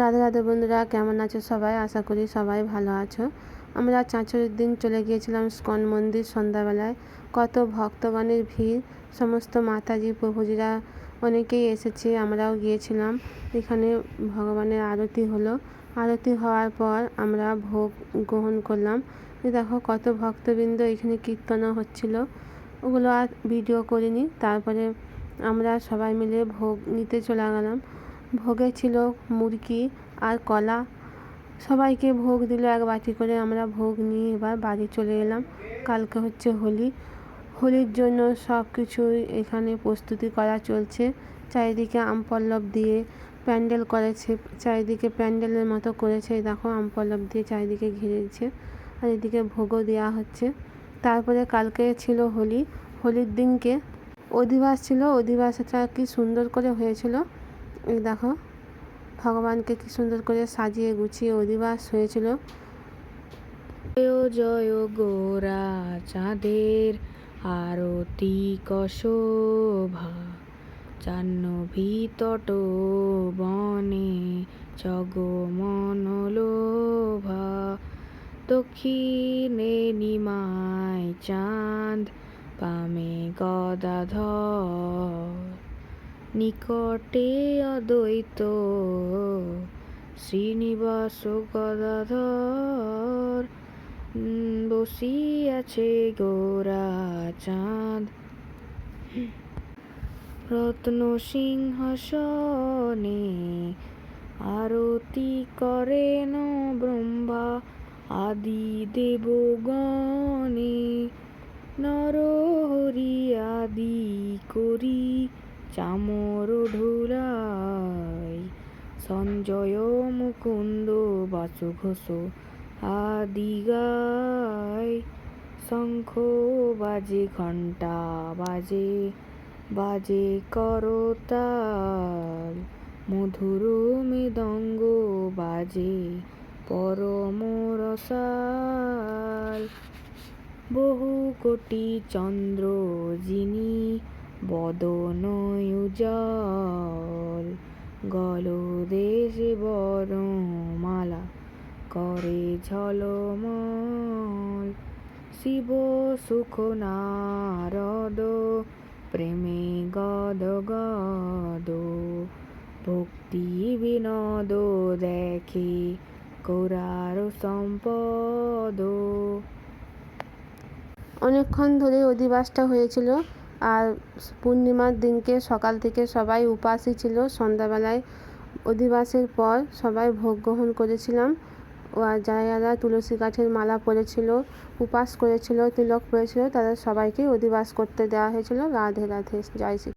রাধে রাধে বন্ধুরা, কেমন আছো সবাই? আশা করি সবাই ভালো আছো। আমরা চাঁচরের দিন চলে গিয়েছিলাম স্কন মন্দির সন্ধ্যাবেলায়। কত ভক্তগণের ভিড়, সমস্ত মাতাজি, প্রভুজিরা অনেকেই এসেছে, আমরাও গিয়েছিলাম। এখানে ভগবানের আরতি হলো। আরতি হওয়ার পর আমরা ভোগ গ্রহণ করলাম। দেখো কত ভক্তবৃন্দ এখানে কীর্তনও হচ্ছিল। ওগুলো আর ভিডিও করিনি। তারপরে আমরা সবাই মিলে ভোগ নিতে চলে গেলাম। ভোগে ছিল মুরগি আর কলা। সবাইকে ভোগ দিল, এক বাটি করে আমরা ভোগ নিয়ে এবার বাড়ি চলে এলাম। কালকে হচ্ছে হোলি। হোলির জন্য সব কিছুই এখানে প্রস্তুতি করা চলছে। চারিদিকে আম পল্লব দিয়ে প্যান্ডেল করেছে, চারিদিকে প্যান্ডেলের মতো করেছে। দেখো, আম পল্লব দিয়ে চারিদিকে ঘিরেছে আর এদিকে ভোগও দেওয়া হচ্ছে। তারপরে কালকে ছিল হোলি। হোলির দিনকে অধিবাস ছিল। অধিবাসটা কি সুন্দর করে হয়েছিল? এই দেখো, ভগবানকে কি সুন্দর করে সাজিয়ে গুছিয়ে অধিবাস হয়েছিল। জয় জয় গোরা চাঁদের আরতি কশোভা জাহ্নবী তট বনে জগমনলোভা, দক্ষিণে নিমায় চাঁদ পামে গদাধর। নিকটে অদ্বৈত শ্রীনিবাস গদাধর বসিয়াছে গোরা চাঁদ। রত্ন সিংহাসনে আরতি করেন ব্রহ্মা আদি দেবগণে। নরহরি আদি করি চামর সঞ্জয় মুকুন্দ বাসুঘোষ আদি গায়, শঙ্খ বাজে, ঘণ্টা বাজে বাজে করতাল, মধুর মৃদঙ্গ বাজে, পরম রসাল। বহু কোটি চন্দ্র যিনি বদন উজ্জ্বল গলদেশে বরমালা করে ঝলমল শিব সুখ নারদ প্রেমে গদ গদ ভক্তি বিনোদ দেখে কোরার সম্পদ। অনেকক্ষণ ধরে অধিবাসটা হয়েছিল। আর পূর্ণিমার দিনকে সকাল থেকে সবাই উপাসই ছিল। সন্ধ্যাবেলায় অধিবাসের পর সবাই ভোগ গ্রহণ করেছিলাম। যারা তুলসী গাছের মালা পরেছিল, উপাস করেছিল, তিলক পরেছিল, তাদের সবাইকে অধিবাস করতে দেওয়া হয়েছিল। রাধে রাধে, জয় শ্রী